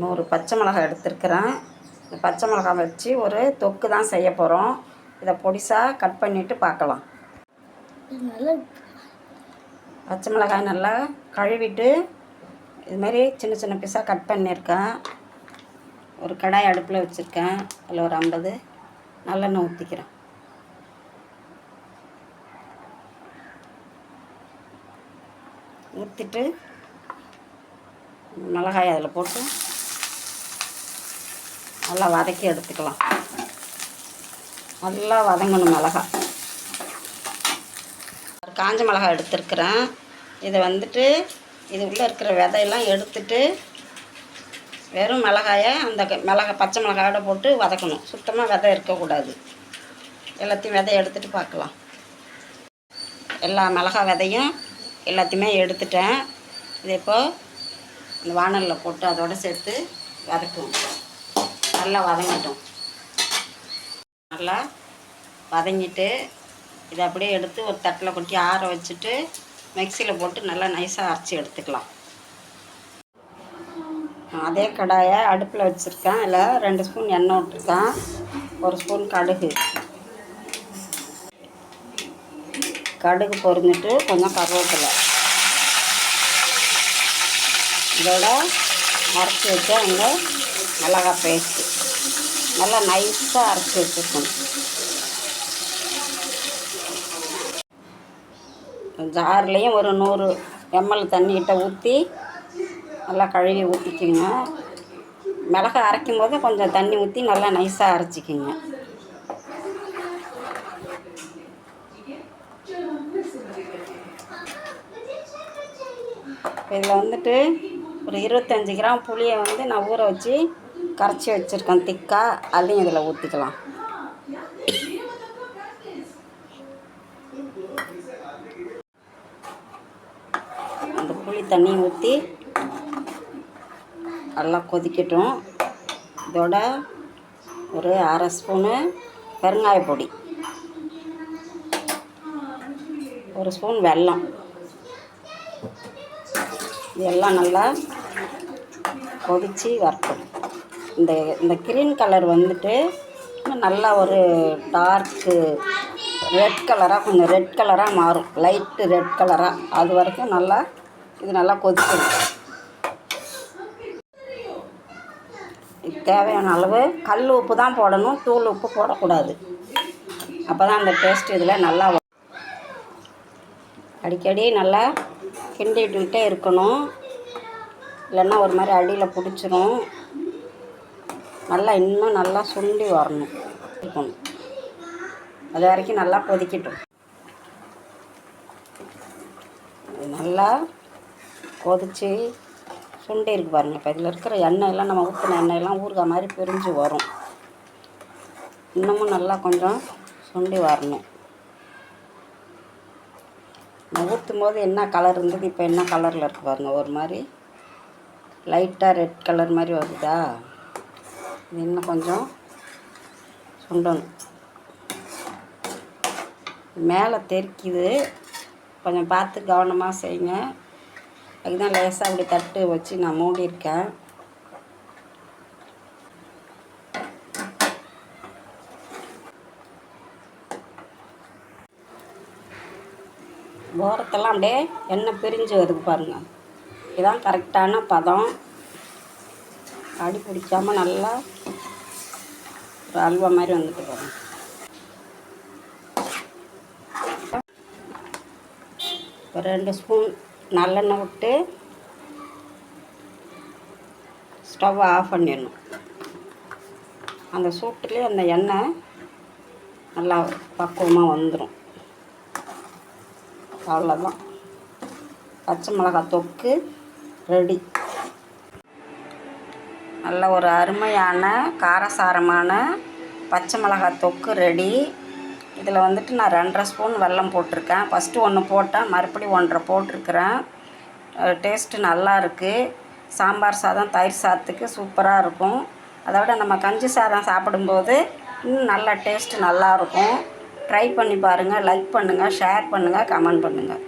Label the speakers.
Speaker 1: நூறு பச்சை மிளகாய் எடுத்துருக்கிறேன். இந்த பச்சை மிளகாய் வச்சு ஒரு தொக்கு தான் செய்ய போகிறோம் இதை பொடிசாக கட் பண்ணிவிட்டு பார்க்கலாம். பச்சை மிளகாய் நல்லா கழுவிட்டு இதுமாரி சின்ன சின்ன பீஸாக கட் பண்ணியிருக்கேன். ஒரு கடாய் அடுப்பில் வச்சுருக்கேன். அதில் ஒரு ஐம்பது நல்லெண்ணெய் ஊற்றிக்கிறேன் ஊற்றிட்டு மிளகாய் அதில் போட்டு நல்லா வதக்கி எடுத்துக்கலாம். நல்லா வதங்கணும் மிளகா. ஒரு காஞ்ச மிளகா எடுத்துருக்குறேன். இதை வந்துட்டு இது உள்ளே இருக்கிற விதையெல்லாம் எடுத்துட்டு வெறும் மிளகாயை அந்த மிளகா பச்சை மிளகாயோட போட்டு வதக்கணும். சுத்தமாக விதை இருக்கக்கூடாது. எல்லாத்தையும் விதை எடுத்துட்டு பார்க்கலாம். எல்லா மிளகா விதையும் எல்லாத்தையுமே எடுத்துட்டேன். இதை இப்போது இந்த வானலில் போட்டு அதோடு சேர்த்து வதக்குவோம். நல்லா வதங்கிட்டோம். நல்லா வதங்கிட்டு இதை அப்படியே எடுத்து ஒரு தட்டில் கொட்டி ஆற வச்சுட்டு மிக்சியில் போட்டு நல்லா நைஸாக அரைச்சி எடுத்துக்கலாம். அதே கடாயை அடுப்பில் வச்சுருக்கேன். அதில் ரெண்டு ஸ்பூன் எண்ணெய் விட்டுருக்கேன். ஒரு ஸ்பூன் கடுகு. கடுகு பொறிஞ்சிட்டு கொஞ்சம் கருவேப்பிலை. இதோட அரைச்சி வச்ச அங்கே மிளகா பேஸ்ட்டு நல்லா நைஸாக அரைச்சி வச்சுருக்கணும். ஜார்லேயும் ஒரு நூறு எம்எல் தண்ணிகிட்ட ஊற்றி நல்லா கழுவி ஊற்றிக்கிங்க மிளகா அரைக்கும் போது கொஞ்சம் தண்ணி ஊற்றி நல்லா நைஸாக அரைச்சிக்கிங்க. இதில் வந்துட்டு ஒரு இருபத்தஞ்சி கிராம் புளியை வந்து நான் ஊற வச்சு கரைச்சி வச்சுருக்கேன் திக்காக அதையும் இதில் ஊற்றிக்கலாம் அந்த புளி தண்ணி ஊற்றி நல்லா கொதிக்கட்டும். இதோட ஒரு அரை ஸ்பூனு பெருங்காய பொடி. ஒரு ஸ்பூன் வெல்லம். இதெல்லாம் நல்லா கொதித்து வரட்டும். இந்த இந்த க்ரீன் கலர் வந்துட்டு நல்லா ஒரு டார்க்கு ரெட் கலராக கொஞ்சம் ரெட் கலராக மாறும். லைட்டு ரெட் கலராக அது வரைக்கும் நல்லா இது நல்லா கொதிக்கணும் இது தேவையான அளவு கல் உப்பு தான் போடணும் தூள் உப்பு போடக்கூடாது. அப்போ தான் அந்த டேஸ்ட் இதில் நல்லா வரும் அடிக்கடி நல்லா கிண்டிட்டுக்கிட்டே இருக்கணும். இல்லைன்னா ஒரு மாதிரி அடியில் பிடிச்சிரும். நல்லா இன்னும் நல்லா சுண்டி வரணும். இருக்கணும் அது வரைக்கும் நல்லா கொதிக்கட்டும். நல்லா கொதித்து சுண்டி இருக்கு பாருங்கள் இப்போ இதில் இருக்கிற எண்ணெயெல்லாம் நம்ம ஊற்றின எண்ணெயெல்லாம் ஊறுகாய் மாதிரி பிரிஞ்சு வரும். இன்னமும் நல்லா கொஞ்சம் சுண்டி வரணும். ஊற்றும் போது என்ன கலர் இருந்தது? இப்போ என்ன கலரில் இருக்குது பாருங்கள் ஒரு மாதிரி லைட்டாக ரெட் கலர் மாதிரி வருதா? இன்னும் கொஞ்சம் சுண்டணும். மேலே தெறிக்குது. கொஞ்சம் பார்த்து கவனமாக செய்யுங்க. அதுதான் லேசாக அப்படி தட்டு வச்சு நான் மூடியிருக்கேன். ஓரத்தெல்லாம் அப்படியே எண்ணெய் பிரிஞ்சு வருது பாருங்கள் இதுதான் கரெக்டான பதம். அடி பிடிக்காம நல்லா ஒரு அல்வா மாதிரி வந்துட்டு பாருங்க ஒரு ரெண்டு ஸ்பூன் நல்லெண்ணெய் விட்டு ஸ்டவ் ஆஃப் பண்ணிடணும். அந்த சூட்டுலேயே அந்த எண்ணெய் நல்லா பக்குவமாக வந்துடும் அவ்வளோதான் பச்சை மிளகாய் தொக்கு ரெடி. நல்ல ஒரு அருமையான காரசாரமான பச்சை மிளகாய் தொக்கு ரெடி இதில் வந்துட்டு நான் ரெண்டரை ஸ்பூன் வெல்லம் போட்டிருக்கேன். ஃபஸ்ட்டு ஒன்று போட்டேன். மறுபடியும் ஒன்றரை போட்டிருக்கிறேன். டேஸ்ட்டு நல்லா இருக்குது சாம்பார் சாதம் தயிர் சாதத்துக்கு சூப்பராக இருக்கும். அதை விட நம்ம கஞ்சி சாதம் சாப்பிடும்போது இன்னும் நல்லா டேஸ்ட்டு நல்லாயிருக்கும் ட்ரை பண்ணி பாருங்கள் லைக் பண்ணுங்கள் ஷேர் பண்ணுங்கள் கமெண்ட் பண்ணுங்கள்